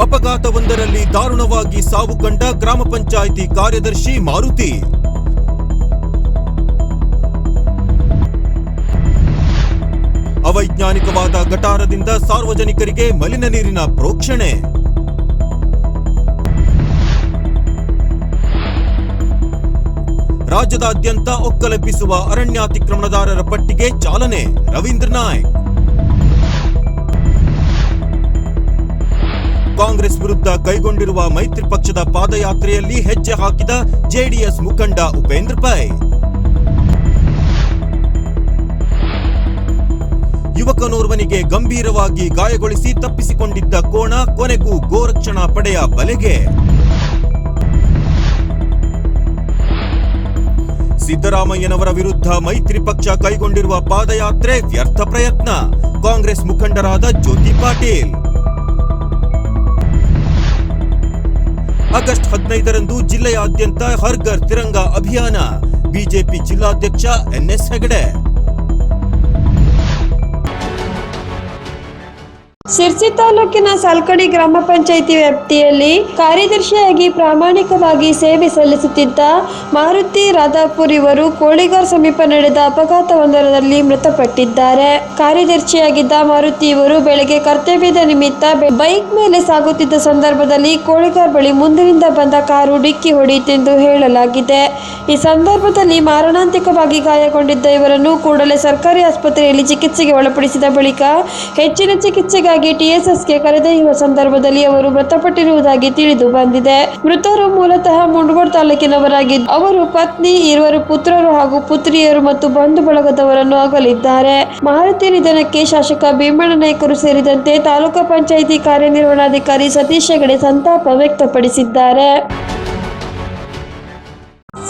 ಅಪಘಾತವೊಂದರಲ್ಲಿ ದಾರುಣವಾಗಿ ಸಾವು ಕಂಡ ಗ್ರಾಮ ಪಂಚಾಯಿತಿ ಕಾರ್ಯದರ್ಶಿ ಮಾರುತಿ. ಅವೈಜ್ಞಾನಿಕವಾದ ಗಟಾರದಿಂದ ಸಾರ್ವಜನಿಕರಿಗೆ ಮಲಿನ ನೀರಿನ ಪ್ರೋಕ್ಷಣೆ. ರಾಜ್ಯದಾದ್ಯಂತ ಒಕ್ಕಲೆಬ್ಬಿಸುವ ಅರಣ್ಯಾತಿಕ್ರಮಣದಾರರ ಪಟ್ಟಿಗೆ ಚಾಲನೆ ರವೀಂದ್ರ ನಾಯ್ಕ್. ಕಾಂಗ್ರೆಸ್ ವಿರುದ್ಧ ಕೈಗೊಂಡಿರುವ ಮೈತ್ರಿ ಪಕ್ಷದ ಪಾದಯಾತ್ರೆಯಲ್ಲಿ ಹೆಜ್ಜೆ ಹಾಕಿದ ಜೆಡಿಎಸ್ ಮುಖಂಡ ಉಪೇಂದ್ರ ಪೈ. ಯುವಕನೋರ್ವನಿಗೆ ಗಂಭೀರವಾಗಿ ಗಾಯಗೊಳಿಸಿ ತಪ್ಪಿಸಿಕೊಂಡಿದ್ದ ಕೋಣ ಕೊನೆಗೂ ಗೋರಕ್ಷಣಾ ಪಡೆಯ ಬಲೆಗೆ. ಸಿದ್ದರಾಮಯ್ಯನವರ ವಿರುದ್ಧ ಮೈತ್ರಿ ಪಕ್ಷ ಕೈಗೊಂಡಿರುವ ಪಾದಯಾತ್ರೆ ವ್ಯರ್ಥ ಪ್ರಯತ್ನ. ಕಾಂಗ್ರೆಸ್ ಮುಖಂಡರಾದ ಜ್ಯೋತಿ ಪಾಟೀಲ್. ಆಗಸ್ಟ್ ಹದಿನೈದರಂದು ಜಿಲ್ಲೆಯಾದ್ಯಂತ ಹರ್ ಘರ್ ತಿರಂಗ ಅಭಿಯಾನ. ಬಿಜೆಪಿ ಜಿಲ್ಲಾಧ್ಯಕ್ಷ ಎನ್ಎಸ್ ಹೆಗಡೆ. ಶಿರ್ಸಿ ತಾಲೂಕಿನ ಸಾಲ್ಕಡಿ ಗ್ರಾಮ ಪಂಚಾಯಿತಿ ವ್ಯಾಪ್ತಿಯಲ್ಲಿ ಕಾರ್ಯದರ್ಶಿಯಾಗಿ ಪ್ರಾಮಾಣಿಕವಾಗಿ ಸೇವೆ ಸಲ್ಲಿಸುತ್ತಿದ್ದ ಮಾರುತಿ ರಾಧಾಪುರ್ ಇವರು ಕೋಳಿಗಾರ್ ಸಮೀಪ ನಡೆದ ಅಪಘಾತವೊಂದರಲ್ಲಿ ಮೃತಪಟ್ಟಿದ್ದಾರೆ. ಕಾರ್ಯದರ್ಶಿಯಾಗಿದ್ದ ಮಾರುತಿ ಇವರು ಬೆಳಗ್ಗೆ ಕರ್ತವ್ಯದ ನಿಮಿತ್ತ ಬೈಕ್ ಮೇಲೆ ಸಾಗುತ್ತಿದ್ದ ಸಂದರ್ಭದಲ್ಲಿ ಕೋಳಿಗಾರ್ ಬಳಿ ಮುಂದಿನಿಂದ ಬಂದ ಕಾರು ಡಿಕ್ಕಿ ಹೊಡೆಯಿತೆಂದು ಹೇಳಲಾಗಿದೆ. ಈ ಸಂದರ್ಭದಲ್ಲಿ ಮಾರಣಾಂತಿಕವಾಗಿ ಗಾಯಗೊಂಡಿದ್ದ ಇವರನ್ನು ಕೂಡಲೇ ಸರ್ಕಾರಿ ಆಸ್ಪತ್ರೆಯಲ್ಲಿ ಚಿಕಿತ್ಸೆಗೆ ಒಳಪಡಿಸಿದ ಬಳಿಕ ಹೆಚ್ಚಿನ ಚಿಕಿತ್ಸೆಗಾಗಿ ಟಿಎಸ್ಎಸ್ಗೆ ಕರೆದೊಯ್ಯುವ ಸಂದರ್ಭದಲ್ಲಿ ಅವರು ಮೃತಪಟ್ಟಿರುವುದಾಗಿ ತಿಳಿದು ಬಂದಿದೆ. ಮೃತರು ಮೂಲತಃ ಮುಂಡಗೋಡ್ ತಾಲೂಕಿನವರಾಗಿದ್ದು ಅವರು ಪತ್ನಿ, ಇರುವರು ಪುತ್ರರು ಹಾಗೂ ಪುತ್ರಿಯರು ಮತ್ತು ಬಂಧು ಬಳಗದವರನ್ನು ಅಗಲಿದ್ದಾರೆ. ಮಾರುತಿ ನಿಧನಕ್ಕೆ ಶಾಸಕ ಭೀಮಣ್ಣ ನಾಯ್ಕರು ಸೇರಿದಂತೆ ತಾಲೂಕು ಪಂಚಾಯಿತಿ ಕಾರ್ಯನಿರ್ವಹಣಾಧಿಕಾರಿ ಸತೀಶ್ ಹೆಗಡೆ ಸಂತಾಪ ವ್ಯಕ್ತಪಡಿಸಿದ್ದಾರೆ.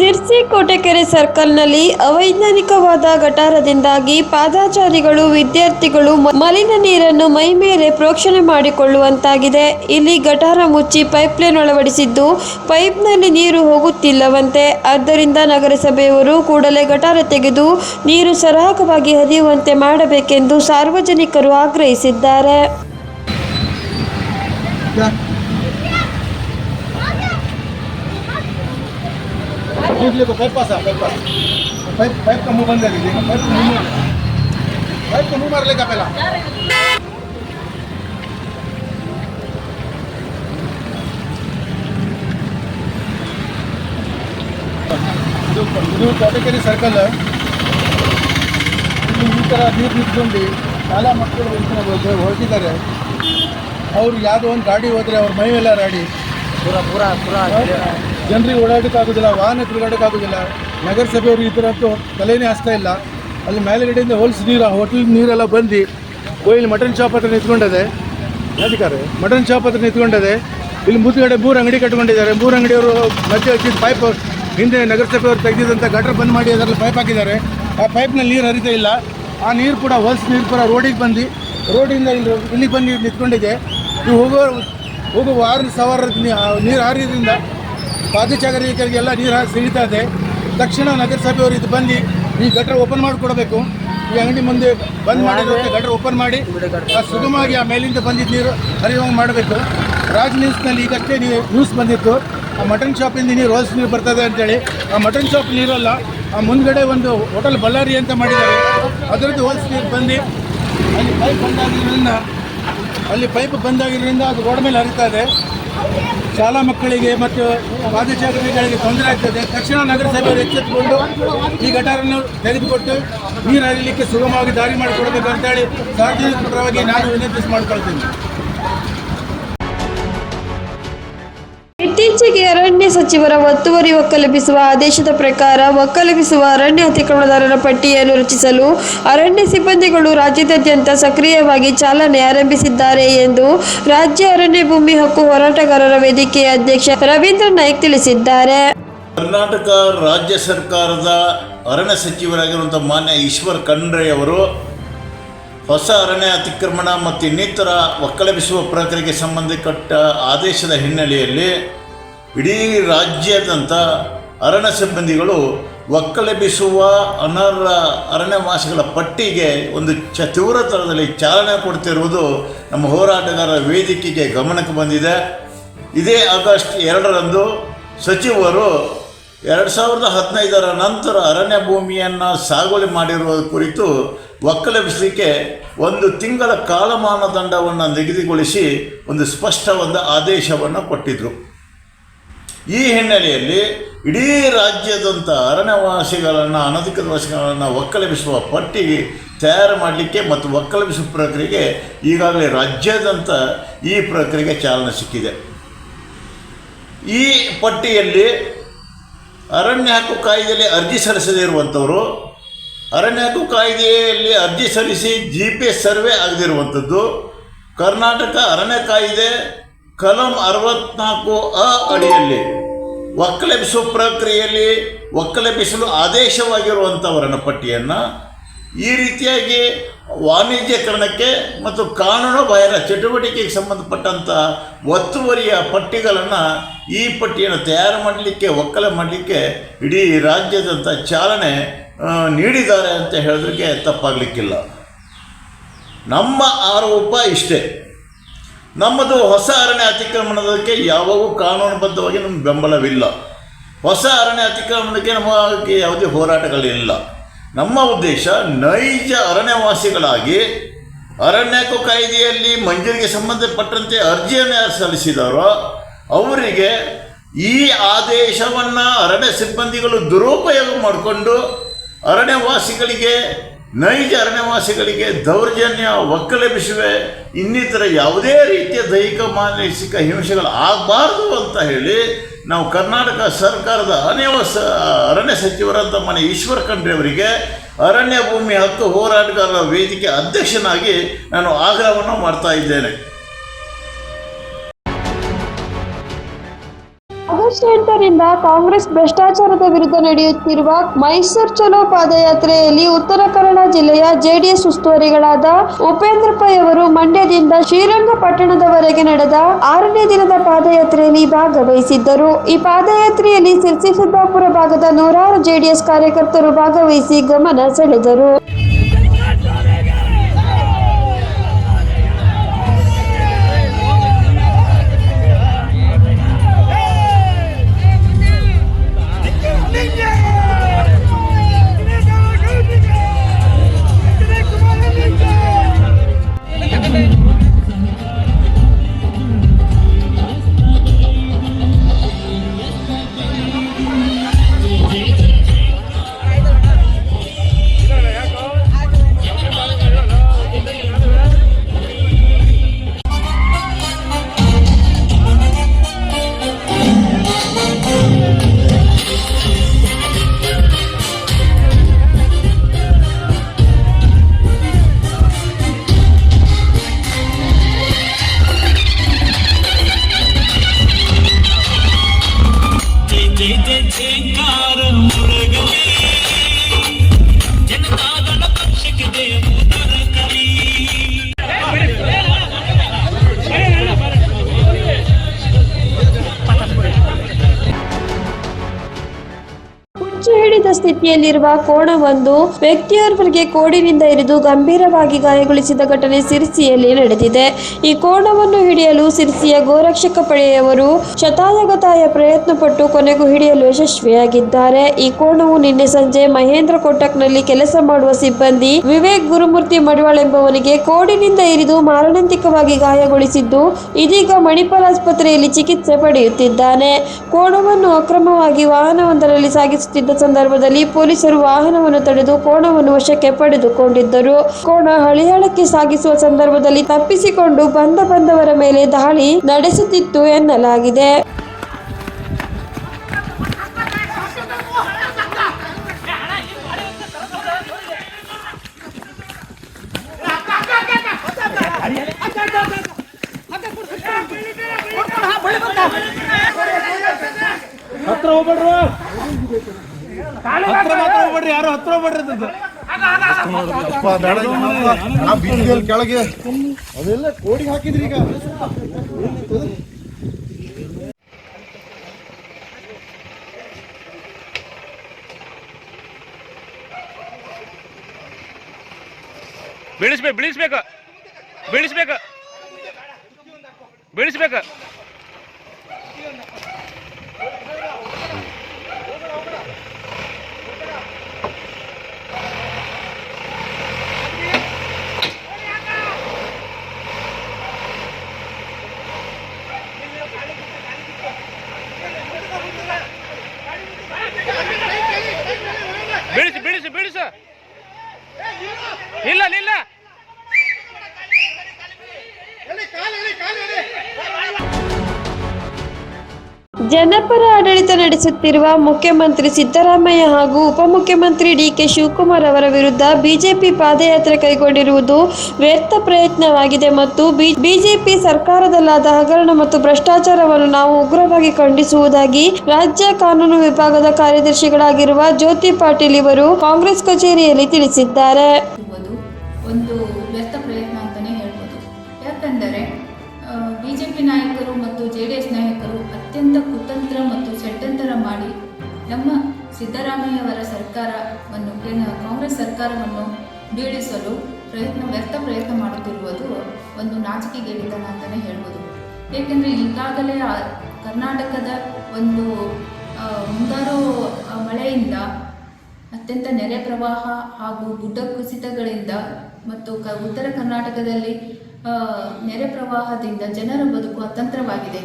ಸಿರ್ಸಿ ಕೋಟೆಕೆರೆ ಸರ್ಕಲ್ನಲ್ಲಿ ಅವೈಜ್ಞಾನಿಕವಾದ ಗಟಾರದಿಂದಾಗಿ ಪಾದಾಚಾರಿಗಳು, ವಿದ್ಯಾರ್ಥಿಗಳು ಮಲಿನ ನೀರನ್ನು ಮೈ ಮೇಲೆ ಪ್ರೋಕ್ಷಣೆ ಮಾಡಿಕೊಳ್ಳುವಂತಾಗಿದೆ. ಇಲ್ಲಿ ಗಟಾರ ಮುಚ್ಚಿ ಪೈಪ್ಲೈನ್ ಅಳವಡಿಸಿದ್ದು, ಪೈಪ್ನಲ್ಲಿ ನೀರು ಹೋಗುತ್ತಿಲ್ಲವಂತೆ. ಆದ್ದರಿಂದ ನಗರಸಭೆಯವರು ಕೂಡಲೇ ಗಟಾರ ತೆಗೆದು ನೀರು ಸರಾಗವಾಗಿ ಹರಿಯುವಂತೆ ಮಾಡಬೇಕೆಂದು ಸಾರ್ವಜನಿಕರು ಆಗ್ರಹಿಸಿದ್ದಾರೆ. देखिए तो पाइप पास है पाइप पास पाइप पाइप का मुंह बंद कर दीजिएगा पाइप का मुंह मार पाइप का मुंह मार लेगा पहला ಇದು ಇದು ಕೋಟೆಕೆರೆ ಸರ್ಕಲ್ ಇಲ್ಲಿ ಈ ಥರ ನೀರು ನಿಂತ್ಕೊಂಡು ಶಾಲಾ ಮಕ್ಕಳು ನಿಂತ್ಕೊಂಡು ಹೊರಟಿದ್ದಾರೆ ಅವ್ರು ಯಾವುದೋ ಒಂದು ಗಾಡಿ ಹೋದರೆ ಅವ್ರ ಮೈ ಎಲ್ಲ ರಾಡಿ ಪೂರ ಪೂರ ಪೂರ ಜನರಿಗೆ ಓಡಾಡೋಕ್ಕಾಗೋದಿಲ್ಲ ವಾಹನ ತಿರುಗಾಡೋಕ್ಕಾಗೋದಿಲ್ಲ ನಗರಸಭೆಯವರು ಈ ಥರ ತಲೆನೇ ಹಾಸ್ತಾ ಇಲ್ಲ. ಅಲ್ಲಿ ಮೇಲೆಗಡೆಯಿಂದ ಹೋಲ್ಸ್ ನೀರು, ಹೋಟೆಲ್ ನೀರೆಲ್ಲ ಬಂದು ಕೋಯಿಲ್ ಮಟನ್ ಶಾಪ್ ಹತ್ರ ನಿಂತ್ಕೊಂಡಿದೆ. ಯಾದಿಕಾರೆ ಮಟನ್ ಶಾಪ್ ಹತ್ರ ನಿಂತ್ಕೊಂಡಿದೆ. ಇಲ್ಲಿ ಮುಂದುಗಡೆ ಮೂರು ಅಂಗಡಿ ಕಟ್ಕೊಂಡಿದ್ದಾರೆ. ಮೂರು ಅಂಗಡಿಯವರು ಮಧ್ಯೆ ಹಚ್ಚಿದ ಪೈಪ್ ಹಿಂದೆ ನಗರಸಭೆಯವರು ತೆಗೆದಿದ್ದಂಥ ಗಟರ್ ಬಂದ್ ಮಾಡಿ ಅದರಲ್ಲಿ ಪೈಪ್ ಹಾಕಿದ್ದಾರೆ. ಆ ಪೈಪ್ನಲ್ಲಿ ನೀರು ಹರಿತಾ ಇಲ್ಲ. ಆ ನೀರು ಕೂಡ ಹೊಲ್ಸ್ ನೀರು ಕೂಡ ರೋಡಿಗೆ ಬಂದು ರೋಡಿಂದ ಇಲ್ಲಿ ಇಲ್ಲಿಗೆ ಬಂದು ನಿಂತ್ಕೊಂಡಿದೆ. ನೀವು ಹೋಗೋ ಹೋಗುವ ಆರು ಸಾವಿರ ನೀರು ಹಾರಿದ್ರಿಂದ ಪಾದಚಾರಿಕರಿಗೆಲ್ಲ ನೀರು ಸಿಡಿತಾ ಇದೆ. ತಕ್ಷಣ ನಗರಸಭೆಯವರು ಇದು ಬಂದು ಈ ಗಟ್ರ ಓಪನ್ ಮಾಡಿಕೊಡಬೇಕು. ಈ ಅಂಗಡಿ ಮುಂದೆ ಬಂದ್ ಮಾಡಿರೋಕ್ಕೆ ಗಟ್ರ ಓಪನ್ ಮಾಡಿ ಸುಗಮವಾಗಿ ಆ ಮೇಲಿಂದ ಬಂದಿದ್ದ ನೀರು ಹರಿಯುವಂಗೆ ಮಾಡಬೇಕು. ರಾಜ್ ನ್ಯೂಸ್ನಲ್ಲಿ ಈಗಷ್ಟೇ ನೀವು ನ್ಯೂಸ್ ಬಂದಿತ್ತು. ಆ ಮಟನ್ ಶಾಪಿಂದ ನೀರು ರೋಸ್ ನೀರು ಬರ್ತದೆ ಅಂತೇಳಿ. ಆ ಮಟನ್ ಶಾಪ್ ನೀರಲ್ಲ, ಆ ಮುಂದ್ಗಡೆ ಒಂದು ಹೋಟೆಲ್ ಬಳ್ಳಾರಿ ಅಂತ ಮಾಡಿದ್ದಾರೆ. ಅದರದ್ದು ಹೋಲ್ಸ್ ನೀರು ಬಂದು ಅಲ್ಲಿ ಪೈಪ್ ಬಂದಾಗಿರೋದ್ರಿಂದ, ಅಲ್ಲಿ ಪೈಪ್ ಬಂದಾಗಿರೋದ್ರಿಂದ ಅದು ರೋಡ್ ಮೇಲೆ ಹರಿತಾ ಇದೆ. ಶಾಲಾ ಮಕ್ಕಳಿಗೆ ಮತ್ತು ಪಾದಚಾರಿಗಳಿಗೆ ತೊಂದರೆ ಆಗ್ತದೆ. ತಕ್ಷಣ ನಗರಸಭೆಯವರು ಎಚ್ಚೆತ್ತುಕೊಂಡು ಈ ಗಟಾರನ್ನು ತೆಗೆದುಕೊಟ್ಟು ನೀರು ಹರಿಲಿಕ್ಕೆ ಸುಗಮವಾಗಿ ದಾರಿ ಮಾಡಿಕೊಡಬೇಕು ಅಂತೇಳಿ ಸಾರ್ವಜನಿಕ ಪರವಾಗಿ ನಾನು ವಿನಂತಿಸಿ ಮಾಡ್ಕೊಳ್ತೀನಿ. ಇತ್ತೀಚೆಗೆ ಅರಣ್ಯ ಸಚಿವರ ಒತ್ತುವರಿ ಒಕ್ಕಲೆಬ್ಬಿಸುವ ಆದೇಶದ ಪ್ರಕಾರ ಒಕ್ಕಲೆಬ್ಬಿಸುವ ಅರಣ್ಯ ಅತಿಕ್ರಮಣದಾರರ ಪಟ್ಟಿಯನ್ನು ರಚಿಸಲು ಅರಣ್ಯ ಸಿಬ್ಬಂದಿಗಳು ರಾಜ್ಯದಾದ್ಯಂತ ಸಕ್ರಿಯವಾಗಿ ಚಾಲನೆ ಆರಂಭಿಸಿದ್ದಾರೆ ಎಂದು ರಾಜ್ಯ ಅರಣ್ಯ ಭೂಮಿ ಹಕ್ಕು ಹೋರಾಟಗಾರರ ವೇದಿಕೆಯ ಅಧ್ಯಕ್ಷ ರವೀಂದ್ರ ನಾಯ್ಕ್ ತಿಳಿಸಿದ್ದಾರೆ. ಕರ್ನಾಟಕ ರಾಜ್ಯ ಸರ್ಕಾರದ ಅರಣ್ಯ ಸಚಿವರಾಗಿರುವಂತಹ ಮಾನ್ಯ ಈಶ್ವರ್ ಖಂಡ್ರೆ ಅವರು ಹೊಸ ಅರಣ್ಯ ಅತಿಕ್ರಮಣ ಮತ್ತು ಇನ್ನಿತರ ಒಕ್ಕಲೆಬ್ಬಿಸುವ ಪ್ರಕ್ರಿಯೆಗೆ ಸಂಬಂಧಪಟ್ಟ ಆದೇಶದ ಹಿನ್ನೆಲೆಯಲ್ಲಿ ಇಡೀ ರಾಜ್ಯಾದ್ಯಂತ ಅರಣ್ಯ ಸಿಬ್ಬಂದಿಗಳು ಒಕ್ಕಲೆಬ್ಬಿಸುವ ಅನರ್ಹ ಅರಣ್ಯವಾಸಿಗಳ ಪಟ್ಟಿಗೆ ಒಂದು ಚ ತೀವ್ರ ಥರದಲ್ಲಿ ಚಾಲನೆ ಕೊಡ್ತಿರುವುದು ನಮ್ಮ ಹೋರಾಟಗಾರರ ವೇದಿಕೆಗೆ ಗಮನಕ್ಕೆ ಬಂದಿದೆ. ಇದೇ ಆಗಸ್ಟ್ ಎರಡರಂದು ಸಚಿವರು ಎರಡು ಸಾವಿರದ ಹದಿನೈದರ ನಂತರ ಅರಣ್ಯ ಭೂಮಿಯನ್ನು ಸಾಗುವಳಿ ಮಾಡಿರುವ ಕುರಿತು ಒಕ್ಕಲೆಬ್ಬಿಸಲಿಕ್ಕೆ ಒಂದು ತಿಂಗಳ ಕಾಲಮಾನದಂಡವನ್ನು ನಿಗದಿಗೊಳಿಸಿ ಒಂದು ಸ್ಪಷ್ಟವಾದ ಆದೇಶವನ್ನು ಕೊಟ್ಟಿದ್ದರು ಈ ಹಿನ್ನೆಲೆಯಲ್ಲಿ ಇಡೀ ರಾಜ್ಯದಂಥ ಅರಣ್ಯವಾಸಿಗಳನ್ನು ಅನಧಿಕೃತ ವಾಸಿಗಳನ್ನು ಒಕ್ಕಲೆಬಿಸುವ ಪಟ್ಟಿ ತಯಾರು ಮಾಡಲಿಕ್ಕೆ ಮತ್ತು ಒಕ್ಕಲೆಬಿಸುವ ಪ್ರಕ್ರಿಯೆಗೆ ಈಗಾಗಲೇ ರಾಜ್ಯದಂಥ ಈ ಪ್ರಕ್ರಿಯೆಗೆ ಚಾಲನೆ ಸಿಕ್ಕಿದೆ. ಈ ಪಟ್ಟಿಯಲ್ಲಿ ಅರಣ್ಯ ಹಕ್ಕು ಕಾಯ್ದೆಯಲ್ಲಿ ಅರ್ಜಿ ಸಲ್ಲಿಸದೇ ಇರುವಂಥವರು ಅರಣ್ಯ ಹಕ್ಕು ಕಾಯ್ದೆಯಲ್ಲಿ ಅರ್ಜಿ ಸಲ್ಲಿಸಿ ಜಿ ಪಿ ಎಸ್ ಸರ್ವೆ ಆಗದಿರುವಂಥದ್ದು, ಕರ್ನಾಟಕ ಅರಣ್ಯ ಕಾಯ್ದೆ ಕಲಂ ಅರವತ್ನಾಲ್ಕು ಅ ಅಡಿಯಲ್ಲಿ ಒಕ್ಕಲೆಬ್ಬಿಸುವ ಪ್ರಕ್ರಿಯೆಯಲ್ಲಿ ಒಕ್ಕಲೆಬ್ಬಿಸಲು ಆದೇಶವಾಗಿರುವಂಥವರನ್ನ ಪಟ್ಟಿಯನ್ನು ಈ ರೀತಿಯಾಗಿ ವಾಣಿಜ್ಯಕರಣಕ್ಕೆ ಮತ್ತು ಕಾನೂನು ಬಾಹಿರ ಚಟುವಟಿಕೆಗೆ ಸಂಬಂಧಪಟ್ಟಂಥ ಒತ್ತುವರಿಯ ಪಟ್ಟಿಗಳನ್ನು ಈ ಪಟ್ಟಿಯನ್ನು ತಯಾರು ಮಾಡಲಿಕ್ಕೆ, ಒಕ್ಕಲೆ ಮಾಡಲಿಕ್ಕೆ ಇಡೀ ರಾಜ್ಯದಂಥ ಚಾಲನೆ ನೀಡಿದ್ದಾರೆ ಅಂತ ಹೇಳೋದಕ್ಕೆ ತಪ್ಪಾಗಲಿಕ್ಕಿಲ್ಲ. ನಮ್ಮ ಆರೋಪ ಇಷ್ಟೇ. ನಮ್ಮದು ಹೊಸ ಅರಣ್ಯ ಅತಿಕ್ರಮಣದಕ್ಕೆ ಯಾವಾಗೂ ಕಾನೂನುಬದ್ಧವಾಗಿ ನಮ್ಮ ಬೆಂಬಲವಿಲ್ಲ. ಹೊಸ ಅರಣ್ಯ ಅತಿಕ್ರಮಣಕ್ಕೆ ನಮಗೆ ಯಾವುದೇ ಹೋರಾಟಗಳಿಲ್ಲ. ನಮ್ಮ ಉದ್ದೇಶ ನೈಜ ಅರಣ್ಯವಾಸಿಗಳಾಗಿ ಅರಣ್ಯಕ್ಕೂ ಕಾಯ್ದೆಯಲ್ಲಿ ಮಂಜೂರಿಗೆ ಸಂಬಂಧಪಟ್ಟಂತೆ ಅರ್ಜಿಯನ್ನು ಸಲ್ಲಿಸಿದಾರೋ ಅವರಿಗೆ ಈ ಆದೇಶವನ್ನು ಅರಣ್ಯ ಸಿಬ್ಬಂದಿಗಳು ದುರುಪಯೋಗ ಮಾಡಿಕೊಂಡು ಅರಣ್ಯವಾಸಿಗಳಿಗೆ ನೈಜ ಅರಣ್ಯವಾಸಿಗಳಿಗೆ ದೌರ್ಜನ್ಯ ಒಕ್ಕಲೆಬಿಸುವೆ ಇನ್ನಿತರ ಯಾವುದೇ ರೀತಿಯ ದೈಹಿಕ, ಮಾನಸಿಕ ಹಿಂಸೆಗಳು ಆಗಬಾರ್ದು ಅಂತ ಹೇಳಿ ನಾವು ಕರ್ನಾಟಕ ಸರ್ಕಾರದ ಅರಣ್ಯವಾಸ ಅರಣ್ಯ ಸಚಿವರಂತ ಮನೆ ಈಶ್ವರ ಖಂಡ್ರೆ ಅವರಿಗೆ ಅರಣ್ಯ ಭೂಮಿ ಹಕ್ಕು ಹೋರಾಟಗಾರರ ವೇದಿಕೆ ಅಧ್ಯಕ್ಷನಾಗಿ ನಾನು ಆಗ್ರಹವನ್ನು ಮಾಡ್ತಾ ಇದ್ದೇನೆ. ಆಗಸ್ಟ್ ಎಂಟರಿಂದ ಕಾಂಗ್ರೆಸ್ ಭ್ರಷ್ಟಾಚಾರದ ವಿರುದ್ಧ ನಡೆಯುತ್ತಿರುವ ಮೈಸೂರು ಚಲೋ ಪಾದಯಾತ್ರೆಯಲ್ಲಿ ಉತ್ತರ ಕನ್ನಡ ಜಿಲ್ಲೆಯ ಜೆಡಿಎಸ್ ಉಸ್ತುವಾರಿಗಳಾದ ಉಪೇಂದ್ರ ಪೈ ಅವರು ಮಂಡ್ಯದಿಂದ ಶ್ರೀರಂಗಪಟ್ಟಣದವರೆಗೆ ನಡೆದ ಆರನೇ ದಿನದ ಪಾದಯಾತ್ರೆಯಲ್ಲಿ ಭಾಗವಹಿಸಿದ್ದರು. ಈ ಪಾದಯಾತ್ರೆಯಲ್ಲಿ ಸಿರ್ಸಿ ಸಿದ್ದಾಪುರ ಭಾಗದ ನೂರಾರು ಜೆಡಿಎಸ್ ಕಾರ್ಯಕರ್ತರು ಭಾಗವಹಿಸಿ ಗಮನ ಸೆಳೆದರು. ಹಿಡಿದ ಸ್ಥಿತಿಯಲ್ಲಿರುವ ಕೋಣವೊಂದು ವ್ಯಕ್ತಿಯೋರ್ವರಿಗೆ ಕೋಡಿನಿಂದ ಇರಿದು ಗಂಭೀರವಾಗಿ ಗಾಯಗೊಳಿಸಿದ ಘಟನೆ ಸಿರಿಸಿಯಲ್ಲಿ ನಡೆದಿದೆ. ಈ ಕೋಣವನ್ನು ಹಿಡಿಯಲು ಸಿರಿಸಿಯ ಗೋರಕ್ಷಕ ಪಡೆಯವರು ಶತಾಯಗತಾಯ ಪ್ರಯತ್ನ ಪಟ್ಟು ಕೊನೆಗೂ ಹಿಡಿಯಲು ಯಶಸ್ವಿಯಾಗಿದ್ದಾರೆ. ಈ ಕೋಣವು ನಿನ್ನೆ ಸಂಜೆ ಮಹೇಂದ್ರ ಕೋಟಕ್ನಲ್ಲಿ ಕೆಲಸ ಮಾಡುವ ಸಿಬ್ಬಂದಿ ವಿವೇಕ್ ಗುರುಮೂರ್ತಿ ಮಡಿವಾಳ್ ಎಂಬವನಿಗೆ ಕೋಡಿನಿಂದ ಇರಿದು ಮಾರಣಾಂತಿಕವಾಗಿ ಗಾಯಗೊಳಿಸಿದ್ದು, ಇದೀಗ ಮಣಿಪಾಲ್ ಆಸ್ಪತ್ರೆಯಲ್ಲಿ ಚಿಕಿತ್ಸೆ ಪಡೆಯುತ್ತಿದ್ದಾನೆ. ಕೋಣವನ್ನು ಅಕ್ರಮವಾಗಿ ವಾಹನವೊಂದರಲ್ಲಿ ಸಾಗಿಸುತ್ತಿದ್ದ ಸಂದರ್ಭದಲ್ಲಿ ಪೊಲೀಸರು ವಾಹನವನ್ನು ತಡೆದು ಕೋಣವನ್ನು ವಶಕ್ಕೆ ಪಡೆದುಕೊಂಡಿದ್ದರು. ಕೋಣ ಹಳಿಯಾಳಕ್ಕೆ ಸಾಗಿಸುವ ಸಂದರ್ಭದಲ್ಲಿ ತಪ್ಪಿಸಿಕೊಂಡು ಬಂದ ಬಂದವರ ಮೇಲೆ ದಾಳಿ ನಡೆಸುತ್ತಿತ್ತು ಎನ್ನಲಾಗಿದೆ. ಬಿಸಿಲಲ್ಲಿ ಕೆಳಗೆ ಅದೆಲ್ಲ ಕೋಡಿ ಹಾಕಿದ್ರಿ ಈಗ ಬೆಳೆಸ್ಬೇಕು ಬೆಳೆಸ್ಬೇಕು ಬೆಳೆಸ್ಬೇಕು ಬೆಳೆಸ್ಬೇಕು. ಜನಪರ ಆಡಳಿತ ನಡೆಸುತ್ತಿರುವ ಮುಖ್ಯಮಂತ್ರಿ ಸಿದ್ದರಾಮಯ್ಯ ಹಾಗೂ ಉಪಮುಖ್ಯಮಂತ್ರಿ ಡಿಕೆ ಶಿವಕುಮಾರ್ ಅವರ ವಿರುದ್ಧ ಬಿಜೆಪಿ ಪಾದಯಾತ್ರೆ ಕೈಗೊಂಡಿರುವುದು ವ್ಯರ್ಥ ಪ್ರಯತ್ನವಾಗಿದೆ ಮತ್ತು ಬಿಜೆಪಿ ಸರ್ಕಾರದಲ್ಲಾದ ಹಗರಣ ಮತ್ತು ಭ್ರಷ್ಟಾಚಾರವನ್ನು ನಾವು ಉಗ್ರವಾಗಿ ಖಂಡಿಸುವುದಾಗಿ ರಾಜ್ಯ ಕಾನೂನು ವಿಭಾಗದ ಕಾರ್ಯದರ್ಶಿಗಳಾಗಿರುವ ಜ್ಯೋತಿ ಪಾಟೀಲ್ ಇವರು ಕಾಂಗ್ರೆಸ್ ಕಚೇರಿಯಲ್ಲಿ ತಿಳಿಸಿದ್ದಾರೆ. ಯಾಕಂದರೆ ಬಿಜೆಪಿ ಜೆ ಅತ್ಯಂತ ಕುತಂತ್ರ ಮತ್ತು ಷಡ್ಯಂತರ ಮಾಡಿ ನಮ್ಮ ಸಿದ್ದರಾಮಯ್ಯವರ ಸರ್ಕಾರವನ್ನು ಕಾಂಗ್ರೆಸ್ ಸರ್ಕಾರವನ್ನು ಬೀಳಿಸಲು ಪ್ರಯತ್ನ, ವ್ಯರ್ಥ ಪ್ರಯತ್ನ ಮಾಡುತ್ತಿರುವುದು ಒಂದು ನಾಚಿಕೆಗೇಡಿತನ ಅಂತಲೇ ಹೇಳ್ಬೋದು. ಏಕೆಂದರೆ ಈಗಾಗಲೇ ಕರ್ನಾಟಕದ ಒಂದು ಮುಂಗಾರು ಮಳೆಯಿಂದ ಅತ್ಯಂತ ನೆರೆ ಪ್ರವಾಹ ಹಾಗೂ ಗುಡ್ಡ ಕುಸಿತಗಳಿಂದ ಮತ್ತು ಕ, ಉತ್ತರ ಕರ್ನಾಟಕದಲ್ಲಿ ನೆರೆ ಪ್ರವಾಹದಿಂದ ಜನರ ಬದುಕು ಅತಂತ್ರವಾಗಿದೆ.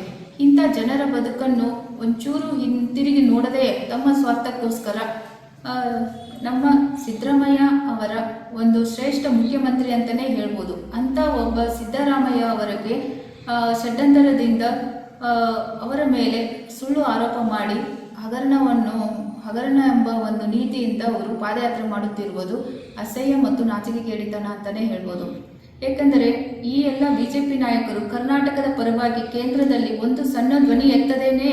ಇಂಥ ಜನರ ಬದುಕನ್ನು ಒಂಚೂರು ಹಿಂತಿರುಗಿ ನೋಡದೆ ತಮ್ಮ ಸ್ವಾರ್ಥಕ್ಕೋಸ್ಕರ ನಮ್ಮ ಸಿದ್ದರಾಮಯ್ಯ ಅವರ ಒಂದು ಶ್ರೇಷ್ಠ ಮುಖ್ಯಮಂತ್ರಿ ಅಂತಲೇ ಹೇಳ್ಬೋದು. ಅಂಥ ಒಬ್ಬ ಸಿದ್ದರಾಮಯ್ಯ ಅವರಿಗೆ ಷಡ್ಡಂತರದಿಂದ ಅವರ ಮೇಲೆ ಸುಳ್ಳು ಆರೋಪ ಮಾಡಿ, ಹಗರಣವನ್ನು, ಹಗರಣ ಎಂಬ ಒಂದು ನೀತಿಯಿಂದ ಅವರು ಪಾದಯಾತ್ರೆ ಮಾಡುತ್ತಿರುವುದು ಅಸಹ್ಯ ಮತ್ತು ನಾಚಿಕೆಗೇಡಿತನ ಅಂತಲೇ ಹೇಳ್ಬೋದು. ಏಕೆಂದರೆ ಈ ಎಲ್ಲ ಬಿ ಜೆ ಪಿ ನಾಯಕರು ಕರ್ನಾಟಕದ ಪರವಾಗಿ ಕೇಂದ್ರದಲ್ಲಿ ಒಂದು ಸಣ್ಣ ಧ್ವನಿ ಎತ್ತದೇನೆ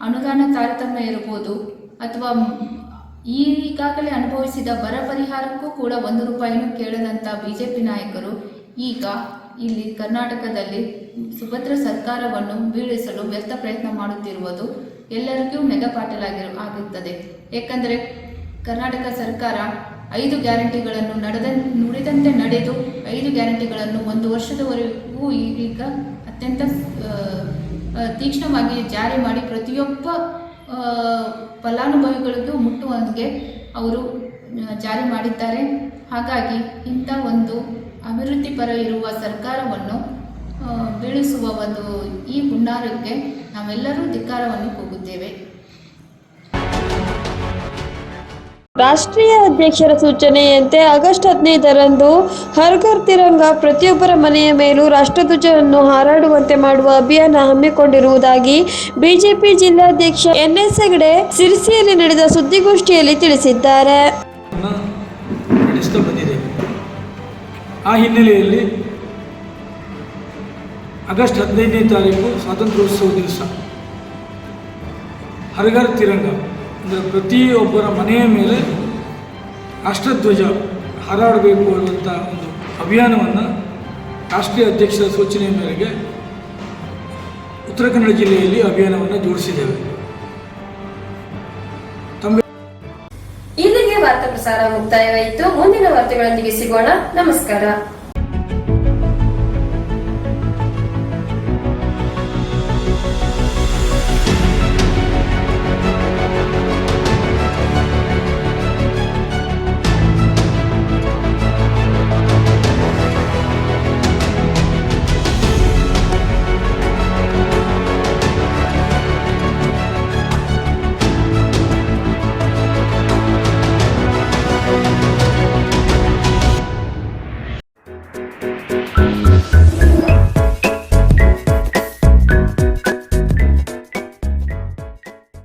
ಅನುದಾನ ತಾರತಮ್ಯ ಇರಬಹುದು ಅಥವಾ ಈಗಾಗಲೇ ಅನುಭವಿಸಿದ ಬರ ಪರಿಹಾರಕ್ಕೂ ಕೂಡ ಒಂದು ರೂಪಾಯಿನೂ ಕೇಳದಂಥ ಬಿ ಜೆ ಪಿ ನಾಯಕರು ಈಗ ಇಲ್ಲಿ ಕರ್ನಾಟಕದಲ್ಲಿ ಸುಭದ್ರ ಸರ್ಕಾರವನ್ನು ಬೀಳಿಸಲು ವ್ಯರ್ಥ ಪ್ರಯತ್ನ ಮಾಡುತ್ತಿರುವುದು ಎಲ್ಲರಿಗೂ ಮೆಗಪಾಟಲಾಗಿರು ಆಗುತ್ತದೆ ಏಕೆಂದರೆ ಕರ್ನಾಟಕ ಸರ್ಕಾರ ಐದು ಗ್ಯಾರಂಟಿಗಳನ್ನು ನಡೆದ, ನುಡಿದಂತೆ ನಡೆದು ಐದು ಗ್ಯಾರಂಟಿಗಳನ್ನು ಒಂದು ವರ್ಷದವರೆಗೂ ಈಗ ಅತ್ಯಂತ ತೀಕ್ಷ್ಣವಾಗಿ ಜಾರಿ ಮಾಡಿ ಪ್ರತಿಯೊಬ್ಬ ಫಲಾನುಭವಿಗಳಿಗೂ ಮುಟ್ಟುವಂತೆ ಅವರು ಜಾರಿ ಮಾಡಿದ್ದಾರೆ. ಹಾಗಾಗಿ ಇಂಥ ಒಂದು ಅಭಿವೃದ್ಧಿ ಪರ ಇರುವ ಸರ್ಕಾರವನ್ನು ಬೀಳಿಸುವ ಒಂದು ಈ ಹುನ್ನಾರಕ್ಕೆ ನಾವೆಲ್ಲರೂ ಧಿಕ್ಕಾರವನ್ನು ಕೂಗುತ್ತೇವೆ. ರಾಷ್ಟ್ರೀಯ ಅಧ್ಯಕ್ಷರ ಸೂಚನೆಯಂತೆ ಆಗಸ್ಟ್ ಹದಿನೈದರಂದು ಹರ್ ಘರ್ ತಿರಂಗ ಪ್ರತಿಯೊಬ್ಬರ ಮನೆಯ ಮೇಲೂ ರಾಷ್ಟ್ರಧ್ವಜವನ್ನು ಹಾರಾಡುವಂತೆ ಮಾಡುವ ಅಭಿಯಾನ ಹಮ್ಮಿಕೊಂಡಿರುವುದಾಗಿ ಬಿಜೆಪಿ ಜಿಲ್ಲಾಧ್ಯಕ್ಷ ಎನ್ ಎಸ್ ಹೆಗಡೆ ಸಿರಿಸಿಯಲ್ಲಿ ನಡೆದ ಸುದ್ದಿಗೋಷ್ಠಿಯಲ್ಲಿ ತಿಳಿಸಿದ್ದಾರೆ. ಆ ಹಿನ್ನೆಲೆಯಲ್ಲಿ ಆಗಸ್ಟ್ ಹದಿನೈದನೇ ತಾರೀಕು ಸ್ವಾತಂತ್ರ್ಯೋತ್ಸವ ದಿವಸ ತಿರಂಗ ಪ್ರತಿಯೊಬ್ಬರ ಮನೆಯ ಮೇಲೆ ರಾಷ್ಟ್ರಧ್ವಜ ಹಾರಾಡಬೇಕು ಅನ್ನುವಂಥ ಒಂದು ಅಭಿಯಾನವನ್ನು ರಾಷ್ಟ್ರೀಯ ಅಧ್ಯಕ್ಷರ ಸೂಚನೆ ಮೇರೆಗೆ ಉತ್ತರ ಕನ್ನಡ ಜಿಲ್ಲೆಯಲ್ಲಿ ಅಭಿಯಾನವನ್ನು ಜೋಡಿಸಿದ್ದೇವೆ. ಇಲ್ಲಿಗೆ ವಾರ್ತಾ ಪ್ರಸಾರ ಮುಕ್ತಾಯವಾಯಿತು. ಮುಂದಿನ ವಾರ್ತೆಗಳೊಂದಿಗೆ ಸಿಗೋಣ. ನಮಸ್ಕಾರ.